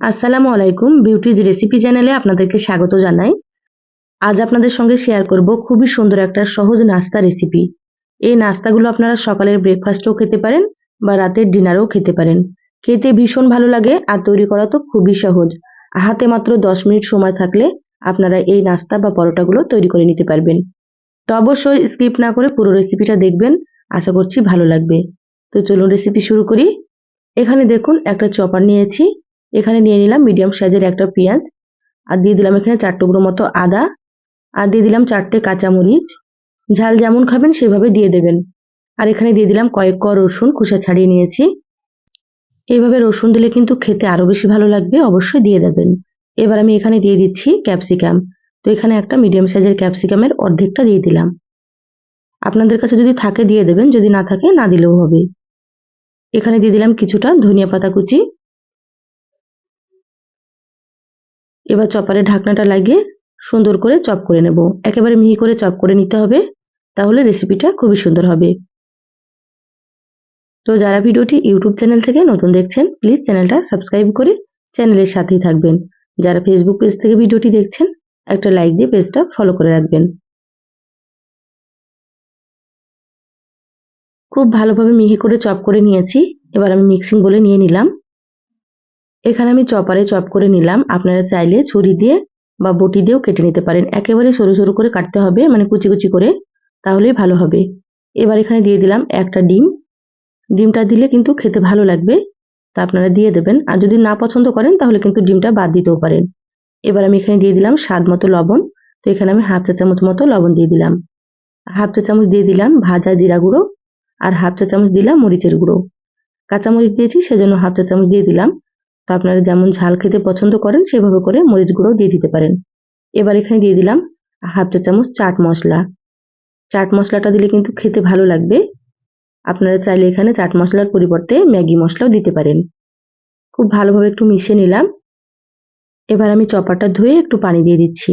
আসসালামু আলাইকুম beauties recipe চ্যানেলে আপনাদেরকে স্বাগত জানাই। আজ আপনাদের সঙ্গে শেয়ার করব খুবই সুন্দর একটা সহজ নাস্তা রেসিপি এই নাস্তাগুলো আপনারা সকালের ব্রেকফাস্টও খেতে পারেন বা রাতের ডিনারও খেতে পারেন। খেতে ভীষণ ভালো লাগে আর তৈরি করা তো খুবই সহজ। হাতে মাত্র দশ মিনিট সময় থাকলে আপনারা এই নাস্তা বা পরোটাগুলো তৈরি করে নিতে পারবেন। তো অবশ্যই স্কিপ না করে পুরো রেসিপিটা দেখবেন, আশা করছি ভালো লাগবে। তো চলুন রেসিপি শুরু করি। এখানে দেখুন একটা চপার নিয়েছি। এখানে নিয়ে নিলাম মিডিয়াম সাইজের একটা পেঁয়াজ। আর দিয়ে দিলাম এখানে চার টুকরো মতো আদা। আর দিয়ে দিলাম চারটে কাঁচামরিচ। ঝাল যেমন খাবেন সেভাবে দিয়ে দেবেন। আর এখানে দিয়ে দিলাম কয়েক ক রসুন, খোসা ছাড়িয়ে নিয়েছি। এইভাবে রসুন দিলে কিন্তু খেতে আরও বেশি ভালো লাগবে, অবশ্যই দিয়ে দেবেন। এবার আমি এখানে দিয়ে দিচ্ছি ক্যাপসিকাম তো এখানে একটা মিডিয়াম সাইজের ক্যাপসিকামের অর্ধেকটা দিয়ে দিলাম। আপনাদের কাছে যদি থাকে দিয়ে দেবেন, যদি না থাকে না দিলেও হবে। এখানে দিয়ে দিলাম কিছুটা ধনিয়া পাতা কুচি। এবার চপারের ঢাকনাটা লাগিয়ে সুন্দর করে চপ করে নেব। একেবারে মিহি করে চপ করে নিতে হবে, তাহলে রেসিপিটা খুবই সুন্দর হবে। তো যারা ভিডিওটি ইউটিউব চ্যানেল থেকে নতুন দেখছেন প্লিজ চ্যানেলটা সাবস্ক্রাইব করে চ্যানেলের সাথেই থাকবেন। যারা ফেসবুক পেজ থেকে ভিডিওটি দেখছেন, একটা লাইক দিয়ে পেজটা ফলো করে রাখবেন। খুব ভালোভাবে মিহি করে চপ করে নিয়েছি। এবার আমি মিক্সিং বলে নিয়ে নিলাম। এখানে আমি চপারে চপ করে নিলাম। আপনারা চাইলে ছুরি দিয়ে বা বটি দিয়েও কেটে নিতে পারেন। একেবারে সরু সরু করে কাটতে হবে মানে কুচি কুচি করে, তাহলেই ভালো হবে। এবার এখানে দিয়ে দিলাম একটা ডিম। ডিমটা দিলে কিন্তু খেতে ভালো লাগবে, তা আপনারা দিয়ে দেবেন। আর যদি না পছন্দ করেন, তাহলে কিন্তু ডিমটা বাদ দিতেও পারেন। এবার আমি এখানে দিয়ে দিলাম স্বাদ মতো লবণ। তো এখানে আমি হাফ চা চামচ মতো লবণ দিয়ে দিলাম। হাফ চা চামচ দিয়ে দিলাম ভাজা জিরা গুঁড়ো। আর হাফ চা চামচ দিলাম মরিচের গুঁড়ো। কাঁচামরিচ দিয়েছি, সেজন্য হাফ চা চামচ দিয়ে দিলাম। তো আপনারা যেমন ঝাল খেতে পছন্দ করেন, সেভাবে করে মরিচ গুঁড়ো দিয়ে দিতে পারেন। এবার এখানে দিয়ে দিলাম হাফ চা চামচ চাট মশলা। চাট মশলাটা দিলে কিন্তু খেতে ভালো লাগবে। আপনারা চাইলে এখানে চাট মশলার পরিবর্তে ম্যাগি মশলাও দিতে পারেন। খুব ভালোভাবে একটু মিশিয়ে নিলাম। এবার আমি চপারটা ধুয়ে একটু পানি দিয়ে দিচ্ছি।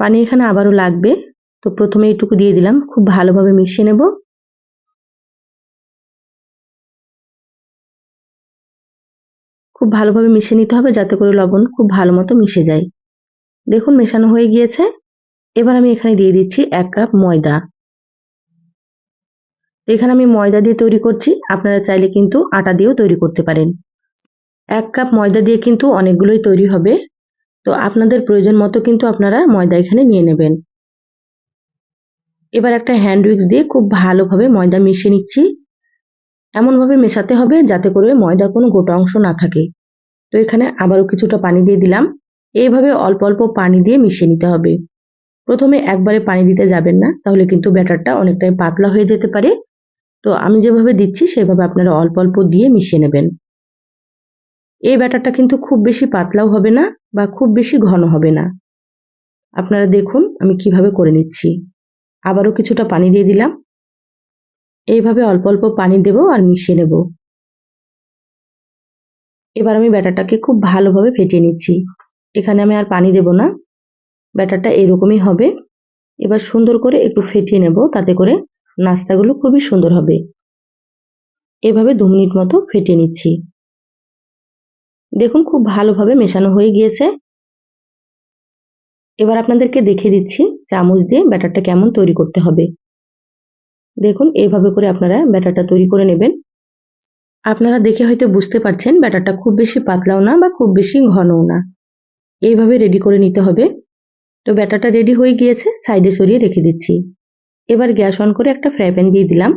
পানি এখানে আবারও লাগবে। তো প্রথমে এইটুকু দিয়ে দিলাম। খুব ভালোভাবে মিশিয়ে নেব। খুব ভালোভাবে মিশিয়ে নিতে হবে যাতে করে লবণ খুব ভালো মতো মিশে যায়। দেখুন মেশানো হয়ে গিয়েছে। এবার আমি এখানে দিয়ে দিচ্ছি এক কাপ ময়দা। এখানে আমি ময়দা দিয়ে তৈরি করছি। আপনারা চাইলে কিন্তু আটা দিয়েও তৈরি করতে পারেন। এক কাপ ময়দা দিয়ে কিন্তু অনেকগুলোই তৈরি হবে। তো আপনাদের প্রয়োজন মতো কিন্তু আপনারা ময়দা এখানে নিয়ে নেবেন। এবার একটা হ্যান্ড উইক্স দিয়ে খুব ভালোভাবে ময়দা মিশিয়ে নিচ্ছি। এমনভাবে মেশাতে হবে যাতে করে ময়দা কোনো গোটা অংশ না থাকে। তো এখানে আবারও কিছুটা পানি দিয়ে দিলাম। এইভাবে অল্প অল্প পানি দিয়ে মিশিয়ে নিতে হবে। প্রথমে একবারে পানি দিতে যাবেন না, তাহলে কিন্তু ব্যাটারটা অনেকটাই পাতলা হয়ে যেতে পারে। তো আমি যেভাবে দিচ্ছি, সেভাবে আপনারা অল্প অল্প দিয়ে মিশিয়ে নেবেন। এই ব্যাটারটা কিন্তু খুব বেশি পাতলাও হবে না বা খুব বেশি ঘন হবে না। আপনারা দেখুন আমি কীভাবে করে নিচ্ছি। আবারও কিছুটা পানি দিয়ে দিলাম। এইভাবে অল্প অল্প পানি দেব আর মিশিয়ে নেব। এবার আমি ব্যাটারটাকে খুব ভালোভাবে ফেটিয়ে নিচ্ছি। এখানে আমি আর পানি দেব না। ব্যাটারটা এরকমই হবে। এবার সুন্দর করে একটু ফেটিয়ে নেব, তাতে করে নাস্তাগুলো খুবই সুন্দর হবে। এভাবে দু মিনিট মতো ফেটিয়ে নিচ্ছি। দেখুন খুব ভালোভাবে মেশানো হয়ে গিয়েছে। এবার আপনাদেরকে দেখে দিচ্ছি চামচ দিয়ে ব্যাটারটা কেমন তৈরি করতে হবে। দেখুন, এইভাবে করে আপনারা ব্যাটারটা তৈরি করে নেবেন। আপনারা দেখে হয়তো বুঝতে পারছেন, ব্যাটারটা খুব বেশি পাতলাও না বা খুব বেশি ঘনও না। এইভাবে রেডি করে নিতে হবে। তো ব্যাটারটা রেডি হয়ে গিয়েছে, সাইডে সরিয়ে রেখে দিচ্ছি। এবার গ্যাস অন করে একটা ফ্রাই প্যান দিয়ে দিলাম।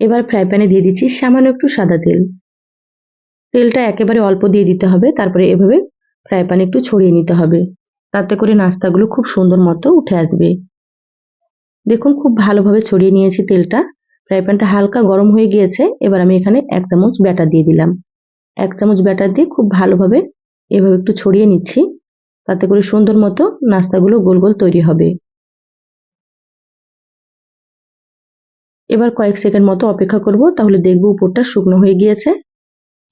এবার ফ্রাই প্যানে দিয়ে দিচ্ছি সামান্য একটু সাদা তেল। তেলটা একেবারে অল্প দিয়ে দিতে হবে, তারপরে এভাবে ফ্রাই প্যানে একটু ছড়িয়ে নিতে হবে। তাতে করে নাস্তাগুলো খুব সুন্দর মতো উঠে আসবে। দেখুন, খুব ভালোভাবে ছড়িয়ে নিয়েছি তেলটা। ফ্রাই প্যানটা হালকা গরম হয়ে গিয়েছে। এবার আমি এখানে এক চামচ ব্যাটার দিয়ে দিলাম। এক চামচ ব্যাটার দিয়ে খুব ভালোভাবে এভাবে একটু ছড়িয়ে নিচ্ছি। তাতে করে সুন্দর মতো নাস্তাগুলো গোল গোল তৈরি হবে। এবার কয়েক সেকেন্ড মতো অপেক্ষা করব, তাহলে দেখব উপরটা শুকনো হয়ে গিয়েছে।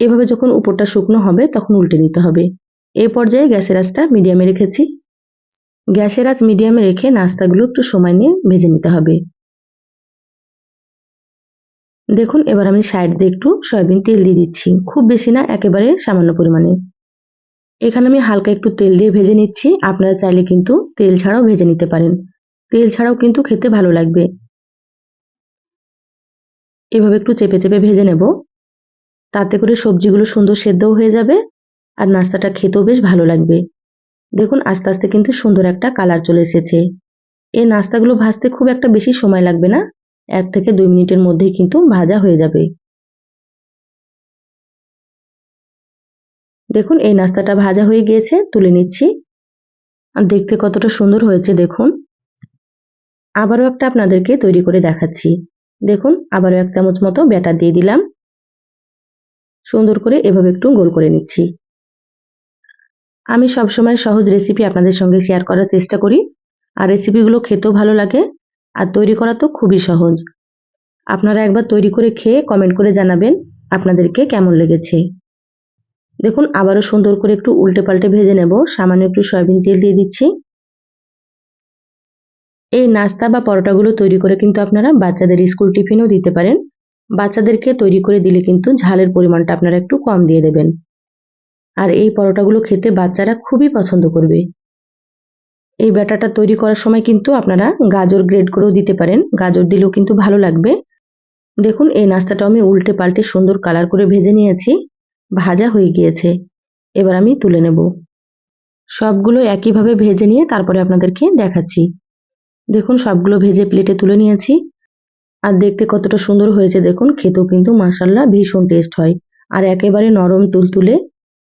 এভাবে যখন উপরটা শুকনো হবে, তখন উল্টে নিতে হবে। এই পর্যায়ে গ্যাসের আঁচটা মিডিয়ামে রেখেছি। গ্যাসের আঁচ মিডিয়ামে রেখে নাস্তাগুলো একটু সময় নিয়ে ভেজে নিতে হবে। দেখুন, এবার আমি সাইড দিয়ে একটু সয়াবিন তেল দিয়ে দিচ্ছি। খুব বেশি না, একেবারে সামান্য পরিমাণে। এখানে আমি হালকা একটু তেল দিয়ে ভেজে নিচ্ছি। আপনারা চাইলে কিন্তু তেল ছাড়াও ভেজে নিতে পারেন। তেল ছাড়াও কিন্তু খেতে ভালো লাগবে। এভাবে একটু চেপে চেপে ভেজে নেব। তাতে করে সবজিগুলো সুন্দর সেদ্ধও হয়ে যাবে আর নাস্তাটা খেতেও বেশ ভালো লাগবে। দেখুন, আস্তে আস্তে কিন্তু সুন্দর একটা কালার চলে এসেছে। এই নাস্তাগুলো ভাজতে খুব একটা বেশি সময় লাগবে না। এক থেকে দুই মিনিটের মধ্যেই কিন্তু ভাজা হয়ে যাবে। দেখুন, এই নাস্তাটা ভাজা হয়ে গিয়েছে, তুলে নিচ্ছি। আর দেখতে কতটা সুন্দর হয়েছে, দেখুন। আবারও একটা আপনাদেরকে তৈরি করে দেখাচ্ছি। দেখুন, আবারও এক চামচ মতো ব্যাটার দিয়ে দিলাম। সুন্দর করে এভাবে একটু গোল করে নিচ্ছি। আমি সবসময় সহজ রেসিপি আপনাদের সঙ্গে শেয়ার করার চেষ্টা করি। আর রেসিপিগুলো খেতেও ভালো লাগে, আর তৈরি করা তো খুবই সহজ। আপনারা একবার তৈরি করে খেয়ে কমেন্ট করে জানাবেন আপনাদেরকে কেমন লেগেছে। দেখুন, আবারও সুন্দর করে একটু উল্টে পাল্টে ভেজে নেব। সামান্য একটু সয়াবিন তেল দিয়ে দিচ্ছি। এই নাস্তা বা পরোটাগুলো তৈরি করে কিন্তু আপনারা বাচ্চাদের স্কুল টিফিনও দিতে পারেন। বাচ্চাদেরকে তৈরি করে দিলে কিন্তু ঝালের পরিমাণটা আপনারা একটু কম দিয়ে দেবেন। আর এই পরোটাগুলো খেতে বাচ্চারা খুবই পছন্দ করবে। এই ব্যাটাটা তৈরি করার সময় কিন্তু আপনারা গাজর গ্রেড করেও দিতে পারেন। গাজর দিলেও কিন্তু ভালো লাগবে। দেখুন, এই নাস্তাটা আমি উল্টে পাল্টে সুন্দর কালার করে ভেজে নিয়েছি। ভাজা হয়ে গিয়েছে। এবার আমি তুলে নেব। সবগুলো একইভাবে ভেজে নিয়ে তারপরে আপনাদেরকে দেখাচ্ছি। দেখুন, সবগুলো ভেজে প্লেটে তুলে নিয়েছি। আর দেখতে কতটা সুন্দর হয়েছে দেখুন, খেতেও কিন্তু মাসাল্লাহ ভীষণ টেস্ট হয়। আর একেবারে নরম তুলতুলে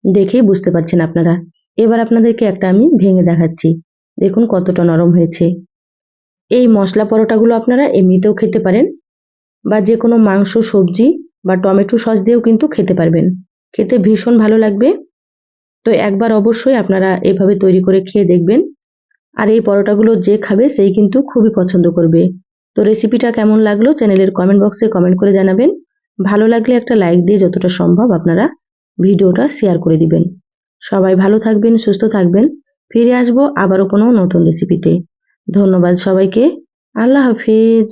দেখেই বুঝতে পারছেন আপনারা। এবার আপনাদেরকে একটা আমি ভেঙে দেখাচ্ছি। দেখুন কতটা নরম হয়েছে। এই মশলা পরোটাগুলো আপনারা এমনিতেও খেতে পারেন বা যে কোনো মাংস, সবজি বা টমেটো সস দিয়েও কিন্তু খেতে পারবেন। খেতে ভীষণ ভালো লাগবে। তো একবার অবশ্যই আপনারা এভাবে তৈরি করে খেয়ে দেখবেন। আর এই পরোটাগুলো যে খাবে সেই কিন্তু খুবই পছন্দ করবে। তো রেসিপিটা কেমন লাগল চ্যানেলের কমেন্ট বক্সে কমেন্ট করে জানাবেন। ভালো লাগলে একটা লাইক দিয়ে যতটা সম্ভব আপনারা ভিডিওটা শেয়ার করে দিবেন। সবাই ভালো থাকবেন, সুস্থ থাকবেন। ফিরে আসব আবারও কোনো নতুন রেসিপিতে ধন্যবাদ সবাইকে। আল্লাহ হাফিজ।